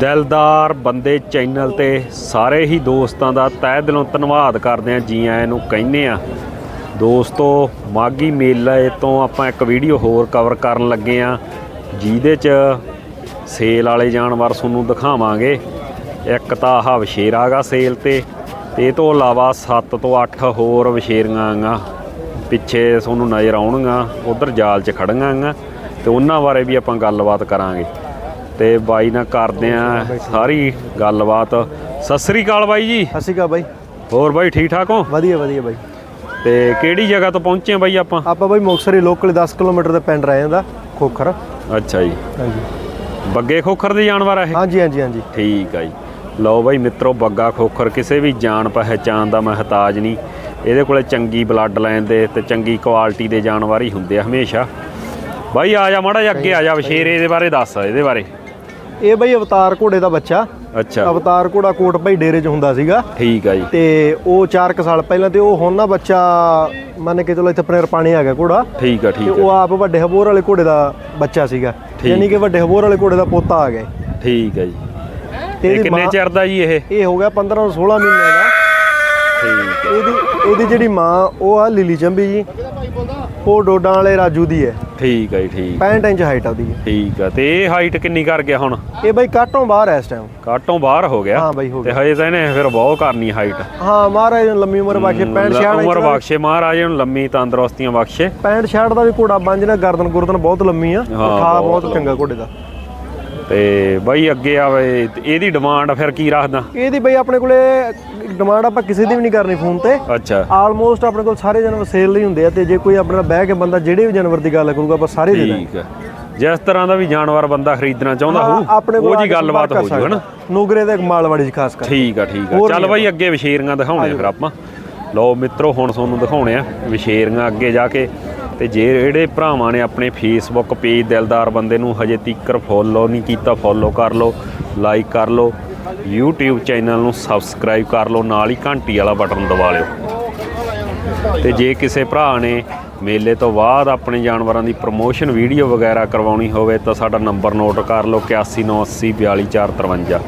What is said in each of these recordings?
ਦਿਲਦਾਰ ਬੰਦੇ ਚੈਨਲ ਤੇ ਸਾਰੇ ਹੀ ਦੋਸਤਾਂ ਦਾ ਤਹਿ ਦਿਲੋਂ ਧੰਨਵਾਦ ਕਰਦੇ ਆ ਜੀ ਆਇਆਂ ਨੂੰ ਕਹਿੰਨੇ ਆ ਦੋਸਤੋ ਮਾਗੀ ਮੇਲੇ ਤੋਂ ਆਪਾਂ ਇੱਕ ਵੀਡੀਓ ਹੋਰ ਕਵਰ ਕਰਨ ਲੱਗੇ ਆ ਜਿਹਦੇ ਚ ਸੇਲ ਵਾਲੇ ਜਾਨਵਰ ਤੁਹਾਨੂੰ ਦਿਖਾਵਾਂਗੇ। ਇੱਕ ਤਾਂ ਆਹ ਵਸ਼ੇਰਾ ਗਾ ਸੇਲ ਤੇ ਤੇ ਇਹ ਤੋਂ ਇਲਾਵਾ 7 ਤੋਂ 8 ਹੋਰ ਵਸ਼ੇਰੀਆਂ ਗਾ ਪਿੱਛੇ ਤੁਹਾਨੂੰ ਨਜ਼ਰ ਆਉਣਗੀਆਂ, ਉਧਰ ਜਾਲ 'ਚ ਖੜੀਆਂ ਗਾ ਤੇ ਉਹਨਾਂ ਬਾਰੇ ਵੀ ਆਪਾਂ ਗੱਲਬਾਤ ਕਰਾਂਗੇ। ਤੇ ਬਾਈ ਨਾਲ ਕਰਦੇ ਆ ਸਾਰੀ ਗੱਲਬਾਤ। ਸਤਿ ਸ੍ਰੀ ਅਕਾਲ ਬਾਈ ਜੀ। ਸਤਿ ਸ਼੍ਰੀ ਅਕਾਲ ਬਾਈ। ਹੋਰ ਬਾਈ ਠੀਕ ਠਾਕ ਹੋ? ਵਧੀਆ ਵਧੀਆ ਬਾਈ। ਤੇ ਕਿਹੜੀ ਜਗ੍ਹਾ ਤੋਂ ਪਹੁੰਚੇ ਆ ਬਾਈ ਆਪਾਂ? ਆਪਾਂ ਬਾਈ ਮੁਕਤਸਰੀ ਲੋਕਲ 10 ਕਿਲੋਮੀਟਰ ਦੇ ਪਿੰਡ ਰਹਿ ਜਾਂਦਾ ਖੋਖਰ। ਅੱਛਾ ਜੀ। ਹਾਂਜੀ। ਬੱਗੇ ਖੋਖਰ ਦੇ ਜਾਨਵਰ ਆ ਇਹ? ਹਾਂਜੀ ਹਾਂਜੀ ਹਾਂਜੀ। ਠੀਕ ਆ ਜੀ। ਲਓ ਬਾਈ ਮਿੱਤਰੋ ਬੱਗਾ ਖੋਖਰ ਕਿਸੇ ਵੀ ਜਾਣ ਪਹਿਚਾਨ ਦਾ ਮਹਤਾਜ ਨਹੀਂ। ਇਹਦੇ ਕੋਲੇ ਚੰਗੀ ਬਲੱਡ ਲਾਈਨ ਦੇ ਤੇ ਚੰਗੀ ਕੁਆਲਿਟੀ ਦੇ ਜਾਨਵਰ ਹੀ ਹੁੰਦੇ ਆ ਹਮੇਸ਼ਾ। ਬਾਈ ਆ ਜਾ ਮਾੜਾ ਜਿਹਾ ਅੱਗੇ ਆ ਜਾ ਵਸ਼ੇਰੇ ਦੇ ਬਾਰੇ ਦੱਸ ਇਹਦੇ ਬਾਰੇ। ਇਹ ਬਾਈ ਅਵਤਾਰ ਘੋੜੇ ਦਾ ਬੱਚਾ। ਅੱਛਾ। ਅਵਤਾਰ ਘੋੜਾ ਕੋਟ ਭਾਈ ਡੇਰੇ 'ਚ ਹੁੰਦਾ ਸੀਗਾ। ਠੀਕ ਆ ਜੀ। ਤੇ ਉਹ 4 ਕੁ ਸਾਲ ਪਹਿਲਾਂ ਤੇ ਉਹ ਹੁਣ ਨਾ ਬੱਚਾ ਮੰਨ ਕੇ ਚਲੋ ਇੱਥੇ ਆਪਣੇ ਰਪਾਣੇ ਆ ਗਿਆ ਘੋੜਾ। ਠੀਕ ਆ ਠੀਕ ਆ। ਉਹ ਆਪ ਵੱਡੇ ਹਬੋਰ ਵਾਲੇ ਘੋੜੇ ਦਾ ਬੱਚਾ ਸੀਗਾ। ਯਾਨੀ ਕਿ ਵੱਡੇ ਹਬੋਰ ਵਾਲੇ ਘੋੜੇ ਦਾ ਪੋਤਾ ਆ ਗਿਆ। ਠੀਕ ਆ ਜੀ। ਤੇ ਕਿੰਨੇ ਚਿਰ ਦਾ ਜੀ ਇਹ? ਇਹ ਹੋ ਗਿਆ 15 ਤੋਂ 16 ਮਹੀਨੇ ਦਾ। ਇਹਦੀ ਇਹਦੀ ਜਿਹੜੀ ਮਾਂ ਉਹ ਆ ਲੀਲੀ ਚੰਬੀ ਜੀ। ਉਹ ਡੋਡਾਂ ਵਾਲੇ ਰਾਜੂ ਦੀ ਹੈ। ਠੀਕ ਜੀ ਠੀਕ। 65 ਇੰਚ ਹਾਈਟ ਆ ਉਹਦੀ। ਠੀਕ ਆ ਤੇ ਇਹ ਹਾਈਟ ਕਿੰਨੀ ਕਰ ਗਿਆ ਹੁਣ? ਇਹ ਬਾਈ ਕਾਟੋਂ ਬਾਹਰ ਹੈ ਇਸ ਟਾਈਮ ਕਾਟੋਂ ਬਾਹਰ ਹੋ ਗਿਆ। ਹਾਂ ਬਾਈ ਹੋ ਤੇ ਗਿਆ। ਹਜੇ ਤਾਂ ਇਹਨੇ ਫਿਰ ਬਹੁਤ ਕਰਨੀ ਹਾਈਟ ਹਾਂ ਮਹਾਰਾਜ ਨੂੰ ਲੰਮੀ ਉਮਰ ਬਖਸ਼ੇ 65 66 ਉਮਰ ਬਖਸ਼ੇ ਮਹਾਰਾਜ ਨੂੰ ਲੰਮੀ ਤੰਦਰੁਸਤੀਆਂ ਬਖਸ਼ੇ। 65 66 ਦਾ ਵੀ ਘੋੜਾ ਬੰਜ ਨਾ ਗਰਦਨ ਗੁਰਦਨ ਬਹੁਤ ਲੰਮੀ ਆ। ਹਾਂ, ਖਾ ਬਹੁਤ ਚੰਗਾ ਘੋੜੇ ਦਾ। ਤੇ ਬਾਈ ਅੱਗੇ ਆਵੇ ਇਹਦੀ ਡਿਮਾਂਡ ਫਿਰ ਕੀ ਰੱਖਦਾ? ਇਹਦੀ ਬਈ ਆਪਣੇ ਕੋਲੇ ਡਿਮਾਂਡ ਆਪਾਂ ਕਿਸੇ ਦੀ ਵੀ ਨਹੀਂ ਕਰਨੀ ਫੋਨ ਤੇ। ਅੱਛਾ। ਆਲਮੋਸਟ ਆਪਣੇ ਕੋਲ ਸਾਰੇ ਜਾਨਵਰ ਸੇਲ ਲਈ ਹੁੰਦੇ ਆ ਤੇ ਜੇ ਕੋਈ ਆਪਣੇ ਬਹਿ ਕੇ ਬੰਦਾ ਜਿਹੜੇ ਵੀ ਜਾਨਵਰ ਦੀ ਗੱਲ ਕਰੂਗਾ ਆਪਾਂ ਸਾਰੇ ਦੇ ਦਾਂਗੇ ਠੀਕ ਹੈ। ਜਿਸ ਤਰ੍ਹਾਂ ਦਾ ਵੀ ਜਾਨਵਰ ਬੰਦਾ ਖਰੀਦਣਾ ਚਾਹੁੰਦਾ ਹੋਊ ਉਹ ਜੀ ਗੱਲਬਾਤ ਹੋ ਜੂ ਹਨਾ। ਨੂਗਰੇ ਦੇ ਮਾਲਵਾੜੀ ਚ ਖਾਸ ਕਰ ਠੀਕ ਆ ਠੀਕ ਆ। ਚੱਲ ਬਾਈ ਅੱਗੇ ਵਿਸ਼ੇਰੀਆਂ ਦਿਖਾਉਣੇ ਆ ਫਿਰ ਆਪਾਂ। ਲਓ ਮਿੱਤਰੋ ਹੁਣ ਤੁਹਾਨੂੰ ਦਿਖਾਉਣੇ ਆ ਵਿਸ਼ੇਰੀਆਂ ਅੱਗੇ ਜਾ ਕੇ। ਤੇ ਜੇ ਜਿਹੜੇ ਭਰਾਵਾਂ ਨੇ ਆਪਣੇ ਫੇਸਬੁੱਕ ਪੇਜ ਦਿਲਦਾਰ ਬੰਦੇ ਨੂੰ ਹਜੇ ਤੀਕਰ ਫੋਲੋ ਨਹੀਂ ਕੀਤਾ ਫੋਲੋ ਕਰ ਲਓ ਲਾਈਕ ਕਰ ਲਓ। YouTube ਚੈਨਲ ਨੂੰ ਸਬਸਕ੍ਰਾਈਬ ਕਰ ਲਓ ਨਾਲ ਹੀ ਘੰਟੀ ਵਾਲਾ ਬਟਨ ਦਬਾ ਲਿਓ। ਤੇ ਜੇ ਕਿਸੇ ਭਰਾ ਨੇ ਮੇਲੇ ਤੋਂ ਬਾਅਦ ਆਪਣੇ ਜਾਨਵਰਾਂ ਦੀ ਪ੍ਰਮੋਸ਼ਨ ਵੀਡੀਓ ਵਗੈਰਾ ਕਰਵਾਉਣੀ ਹੋਵੇ ਤਾਂ ਸਾਡਾ ਨੰਬਰ ਨੋਟ ਕਰ ਲਓ 8198042453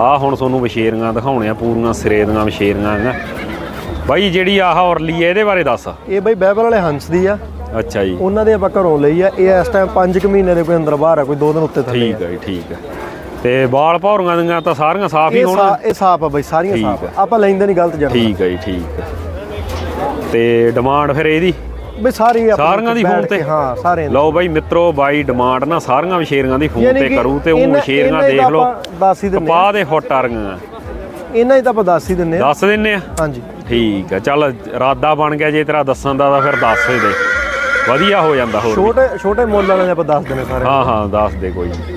ਆ ਹੁਣ ਤੁਹਾਨੂੰ ਵਿਸ਼ੇਰੀਆਂ ਦਿਖਾਉਣੇ ਆ ਪੂਰੀਆਂ ਸਿਰੇ ਦੀਆਂ ਵਿਸ਼ੇਰੀਆਂ ਆ ਬਾਈ ਜਿਹੜੀ ਆਹ ਔਰਲੀ ਹੈ ਇਹਦੇ ਬਾਰੇ ਦੱਸ। ਇਹ ਬਈ ਬਾਈਬਲ ਵਾਲੇ ਹੰਸ ਦੀ ਆ। ਅੱਛਾ ਜੀ। ਉਹਨਾਂ ਦੇ ਆਪਾਂ ਘਰੋਂ ਲਈ ਆ। ਇਹ ਇਸ ਟਾਈਮ 5 ਕੁ ਮਹੀਨੇ ਦੇ ਕੋਈ ਅੰਦਰ ਬਾਹਰ ਆ ਕੋਈ 2 ਦਿਨ ਉੱਤੇ ਥੱਲੇ ਠੀਕ ਹੈ ਠੀਕ ਹੈ ਤੇ ਬਾਲ ਭੌਰੀਆਂ ਦੀਆਂ ਤਾਂ ਸਾਰੀਆਂ ਸਾਫ਼ ਹੀ ਇਹ ਹੋਣ ਸਾ- ਇਹ ਸਾਫ਼ ਆ ਬਈ ਸਾਰੀਆਂ ਠੀਕ ਸਾਫ਼ ਆ। ਆ। ਆਪਾਂ ਲੈਂਦੇ ਨਹੀਂ ਗਲਤ ਜਾਨਵਰ ਠੀਕ ਹੈ ਜੀ ਠੀਕ ਹੈ ਤੇ ਡਿਮਾਂਡ ਫਿਰ ਇਹਦੀ? ਬਈ ਸਾਰੀ ਆਪਾਂ ਸਾਰੀਆਂ ਦੀ ਬੈਠ ਫੋਨ ਕੇ, ਤੇ? ਹਾਂ ਸਾਰਿਆਂ ਦੀ। ਲਓ ਬਾਈ ਮਿੱਤਰੋ ਬਾਈ ਡਿਮਾਂਡ ਨਾ ਸਾਰੀਆਂ ਵਿਸ਼ੇਰੀਆਂ ਦੀ ਫੋਨ ਯਾਨੀ ਤੇ ਕਿ ਕਰੂ ਤੇ ਉਹ ਇਹਨਾਂ- ਵਿਸ਼ੇਰੀਆਂ ਇਹਨਾਂ ਦੇਖ ਤਾਂ ਲਓ। ਆਪਾਂ ਦੱਸ ਹੀ ਦਿੰਨੇ ਆ ਕਪਾਹ ਦੇ ਫੁੱਟ ਆ ਰਹੀਆਂ ਇਹਨਾਂ ਹੀ ਤਾਂ ਆਪਾਂ ਦੱਸ ਹੀ ਦਿੰਨੇ ਆ ਦੱਸ ਦਿੰਨੇ ਆ ਹਾਂਜੀ। ਠੀਕ ਹੈ ਚੱਲ ਇਰਾਦਾ ਬਣ ਗਿਆ ਜੇ ਤੇਰਾ ਦੱਸਣ ਦਾ ਤਾਂ ਫਿਰ ਦੱਸ ਹੀ ਦੇ। ਵਧੀਆ ਹੋ ਜਾਂਦਾ ਹੋਰ ਵੀ। ਛੋਟੇ ਛੋਟੇ ਮੁੱਲ ਵਾਲਿਆਂ ਦੇ ਆਪਾਂ ਦੱਸ ਦਿੰਨੇ ਸਾਰੇ। ਹਾਂ ਹਾਂ ਦੱਸ ਦੇ ਕੋਈ। ਨੀ।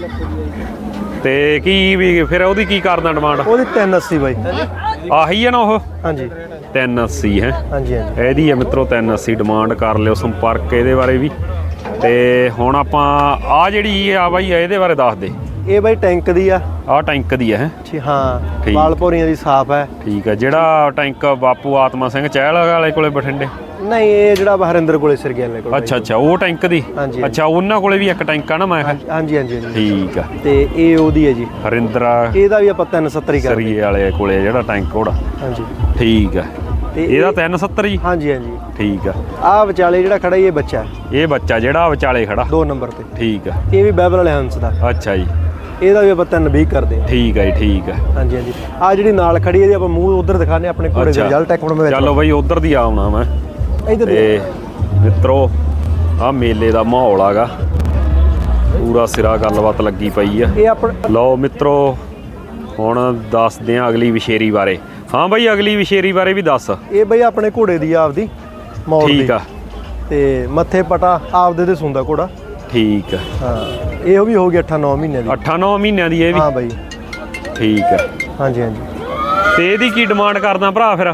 ਤੇ ਕੀ ਵੀ ਫਿਰ ਉਹਦੀ ਕੀ ਕਰਦਾ ਡਿਮਾਂਡ ਉਹਦੀ 380 ਬਾਈ। ਆਹੀ ਹੈ ਨਾ ਉਹ? ਹਾਂਜੀ। 380 ਹੈ। ਹਾਂਜੀ ਹਾਂਜੀ। ਇਹਦੀ ਹੈ ਮਿੱਤਰੋ 380 ਡਿਮਾਂਡ ਕਰ ਲਿਓ ਸੰਪਰਕ ਇਹਦੇ ਬਾਰੇ ਵੀ। ਤੇ ਹੁਣ ਆਪਾਂ ਆ ਜਿਹੜੀ ਆ ਬਾਈ ਇਹਦੇ ਬਾਰੇ ਦੱਸ ਦੇ। ਇਹ ਬਾਈ ਟੈਂਕ ਦੀ ਆ। ਆ ਟੈਂਕ ਦੀ ਹੈ? ਜੀ ਹਾਂ। ਭੋਰੀਆਂ ਦੀ ਸਾਫ਼ ਹੈ। ਠੀਕ ਹੈ ਜਿਹੜਾ ਟੈਂਕ ਬਾਪੂ ਆਤਮਾ ਸਿੰਘ ਚਹਿਲ ਵਾਲੇ ਕੋਲੇ ਬਠਿੰਡੇ। ਨਹੀਂ ਇਹ ਜਿਹੜਾ ਹਰਿੰਦਰ ਕੋਲੇ ਸਰਗਿਆਲੇ ਕੋਲ ਅੱਛਾ ਅੱਛਾ ਉਹ ਟੈਂਕ ਦੀ? ਹਾਂਜੀ, ਅੱਛਾ ਉਹਨਾਂ ਕੋਲੇ ਵੀ ਇੱਕ ਟੈਂਕ ਆ ਨਾ ਮੈਂ? ਕਿਹਾ। ਹਾਂਜੀ ਹਾਂਜੀ ਹਾਂਜੀ। ਠੀਕ ਆ। ਤੇ ਇਹ ਉਹਦੀ ਹੈ ਜੀ। ਹਰਿੰਦਰਾ ਇਹਦਾ ਵੀ ਆਪਾਂ 370 ਹੀ ਕਰਦੇ ਸਰੀਏ ਵਾਲੇ ਕੋਲੇ ਜਿਹੜਾ ਟੈਂਕ ਉਹਦਾ। ਹਾਂਜੀ। ਠੀਕ ਆ। ਤੇ ਇਹਦਾ 370 ਜੀ ਹਾਂਜੀ ਹਾਂਜੀ। ਠੀਕ ਆ। ਆਹ ਵਿਚਾਲੇ ਜਿਹੜਾ ਖੜਾ ਇਹ ਬੱਚਾ ਹੈ, ਇਹ ਬੱਚਾ ਜਿਹੜਾ ਵਿਚਾਲੇ ਖੜਾ? ਦੋ ਨੰਬਰ ਤੇ। ਠੀਕ ਆ। ਇਹ ਵੀ ਬਾਈਬਲ ਵਾਲੇ ਹੰਸ ਦਾ। ਅੱਛਾ ਜੀ। ਇਹਦਾ ਵੀ ਆਪਾਂ 320 ਕਰਦੇ ਹਾਂ। ਠੀਕ ਆ ਜੀ ਠੀਕ ਆ। ਹਾਂਜੀ ਹਾਂਜੀ। ਆ ਜਿਹੜੀ ਨਾਲ ਖੜੀ ਇਹਦੀ ਆਪਾਂ ਮੂੰਹ ਉਧਰ ਦਿਖਾਣੇ ਆਪਣੇ ਅੱਛਾ। ਰਿਜ਼ਲਟ ਇੱਕ ਮਿੰਟ ਮੈਂ ਚਲੋ ਬਈ ਉਧਰ ਦੀ ਆਉਣਾ ਮੈਂ। ਇਧਰ ਤੇ ਮਿੱਤਰੋ ਆ ਮੇਲੇ ਦਾ ਮਾਹੌਲ ਆਗਾ। ਪੂਰਾ ਸਿਰਾ ਗੱਲਬਾਤ ਲੱਗੀ ਪਈ ਆ। ਇਹ ਆਪਣਾ ਲਓ ਮਿੱਤਰੋ ਹੁਣ ਦੱਸਦੇ ਆ ਅਗਲੀ ਵਿਸ਼ੇਰੀ ਬਾਰੇ। ਹਾਂ ਬਈ ਅਗਲੀ ਵਿਸ਼ੇਰੀ ਬਾਰੇ ਵੀ ਦੱਸ। ਇਹ ਬਈ ਆਪਣੇ ਘੋੜੇ ਦੀ ਆਪਦੀ ਮੌਰ ਦੀ। ਠੀਕ ਆ। ਤੇ ਮੱਥੇ ਪਟਾ ਆਪਦੇ ਤੇ ਸੁੰਦਾ ਘੋੜਾ। ਠੀਕ ਆ। ਹਾਂ ਇਹੋ ਵੀ ਹੋ ਗਿਆ 8-9 ਮਹੀਨੇ ਦੀ। 8-9 ਮਹੀਨਿਆਂ ਦੀ ਇਹ ਵੀ? ਹਾਂ ਬਈ। ਠੀਕ ਆ। ਹਾਂਜੀ ਹਾਂਜੀ। ਤੇ ਇਹਦੀ ਕੀ ਡਿਮਾਂਡ ਕਰਦਾ ਭਰਾ ਫਿਰ?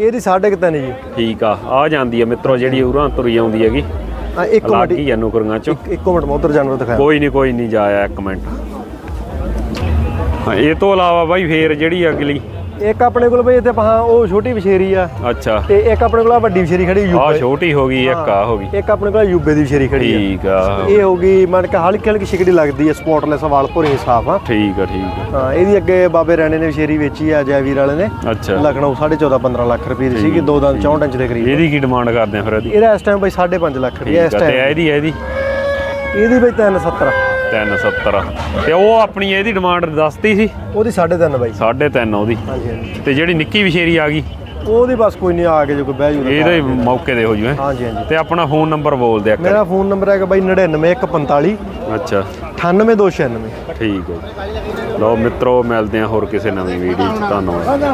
ਇਹਦੀ ਸਾਢੇ ਕੁ ਤਿੰਨ ਜੀ। ਠੀਕ ਆ ਆ ਜਾਂਦੀ ਆ ਮਿੱਤਰੋ ਜਿਹੜੀ ਉਰਾਂ ਤੁਰੀ ਆਉਂਦੀ ਹੈਗੀ। ਹਾਂ ਇੱਕ ਮਿੰਟ ਹੀ ਆ ਨੁਕਰੀਆਂ ਚੋਂ। ਇੱਕ- ਮਿੰਟ ਮੈਂ ਉਧਰ ਜਾਨਵਰ ਦਿਖਾਇਆ। ਕੋਈ ਨਹੀਂ ਕੋਈ ਨਹੀਂ ਜਾਇਆ ਇੱਕ ਮਿੰਟ। ਹਾਂ ਇਹ ਤੋਂ ਇਲਾਵਾ ਬਾਈ ਫੇਰ ਜਿਹੜੀ ਅਗਲੀ ਇੱਕ ਆਪਣੇ ਕੋਲ ਬਈ ਇੱਥੇ ਪਹਾਂ ਉਹ ਛੋਟੀ ਵਿਸ਼ੇਰੀ ਆ। ਅੱਛਾ। ਤੇ ਇੱਕ ਆਪਣੇ ਕੋਲ ਵੱਡੀ ਵਿਸ਼ੇਰੀ ਖੜੀ ਆ ਯੂਬੇ ਛੋਟੀ ਹੋ ਗਈ ਇੱਕ ਆ ਹੋ ਗਈ। ਇੱਕ ਆਪਣੇ ਕੋਲ ਯੂਬੇ ਦੀ ਵਿਸ਼ੇਰੀ ਖੜੀ ਆ। ਠੀਕ ਆ ਇਹ ਹੋ ਗਈ ਮੰਨ ਕੇ ਹਲਕੀ ਹਲਕੀ ਛਿਕੜੀ ਲੱਗਦੀ ਹੈ ਸਪੌਟਲੈਸ ਵਾਲ ਭੁਰੇ ਸਾਫ਼ ਆ ਠੀਕ ਆ ਠੀਕ ਆ। ਹਾਂ ਇਹਦੀ ਅੱਗੇ ਬਾਬੇ ਰੈਣੇ ਨੇ ਵਿਸ਼ੇਰੀ ਵੇਚੀ ਆ ਜੈਵੀਰ ਵਾਲੇ ਨੇ। ਅੱਛਾ। ਲਖਨਊ 14.5 15 ਲੱਖ ਰੁਪਏ ਦੀ ਸੀਗੀ ਦੋ ਦੰਦ 64 ਇੰਚ ਦੇ ਕਰੀਬ। ਇਹਦੀ ਕੀ ਡਿਮਾਂਡ ਕਰਦੇ ਆ ਫਿਰ ਇਹਦੀ? ਇਹਦਾ ਇਸ ਟਾਈਮ ਬਈ 5.5 ਲੱਖ ਰੁਪਏ ਇਸ ਆ ਤੇ ਟਾਈਮ ਇਹਦੀ ਇਹਦੀ? ਇਹਦੀ ਬਈ 370 370 ਤੇ ਉਹ ਆਪਣੀ ਇਹਦੀ ਡਿਮਾਂਡ ਦੱਸਤੀ ਸੀ। ਉਹਦੀ 3.5 ਬਾਈ। 3.5 ਉਹਦੀ। ਹਾਂਜੀ ਹਾਂਜੀ। ਤੇ ਜਿਹੜੀ ਨਿੱਕੀ ਵਿਸ਼ੇਰੀ ਆ ਗਈ। ਉਹਦੀ ਬਸ ਕੋਈ ਨਹੀਂ ਆ ਕੇ ਜੇ ਕੋਈ ਬਹਿ ਜੂ ਇਹਦੇ ਮੌਕੇ ਦੇ ਹੋ ਜੂ ਹੈਂ। ਹਾਂਜੀ ਹਾਂਜੀ। ਤੇ ਆਪਣਾ ਫੋਨ ਨੰਬਰ ਬੋਲ ਦਿਆ ਕਰ ਮੇਰਾ ਫੋਨ ਨੰਬਰ ਹੈਗਾ ਬਾਈ 99145 ਅੱਛਾ। 98296 ਠੀਕ ਹੈ। ਲਓ ਮਿੱਤਰੋ ਮਿਲਦੇ ਆ ਹੋਰ ਕਿਸੇ ਨਵੀਂ ਵੀਡੀਓ 'ਚ। ਧੰਨਵਾਦ।